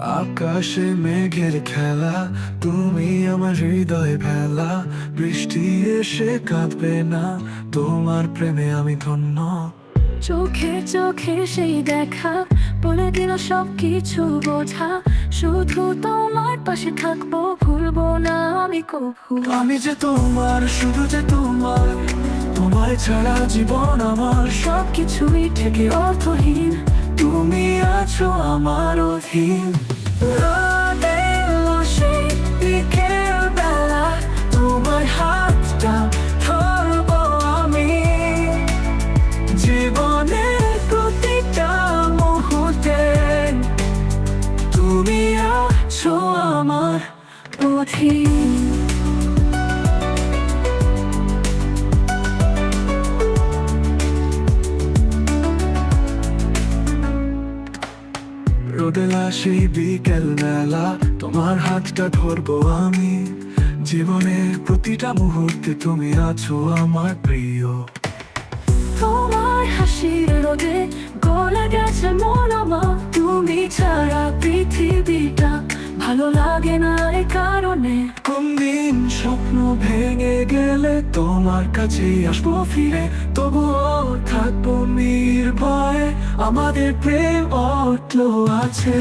আকাশে মেঘের খেলা তুমি আমার হৃদয় ভেলা। বৃষ্টি এসে কাঁদবে না তোমার প্রেমে আমি ধন্য। চোখে চোখে সেই দেখা বলে দিল সব কিছু বোঝা। শুধু তোমার পাশে থাকব ভুলবো না আমি কবু আমি যে তোমার শুধু যে তোমার তোমায় ছাড়া জীবন আমার। সব কিছুই থেকে অর্থহীন। তুমি আছো আমার অধীন। তুমি আছো আমার অধীন রোদেলা সেই বিকেল বেলা তোমার হাতটা ধরবো আমি। জীবনের প্রতিটা মুহূর্তে তুমি আছো আমার প্রিয়। তোমার হাসির রোদে গলা গেছে মন। লাগে না এ কারণে। কোনদিন স্বপ্ন ভেঙে গেলে তোমার কাছে আসব ফিরে। তবুও থাকব নির্ভয়ে, আমাদের প্রেম অটল আছে।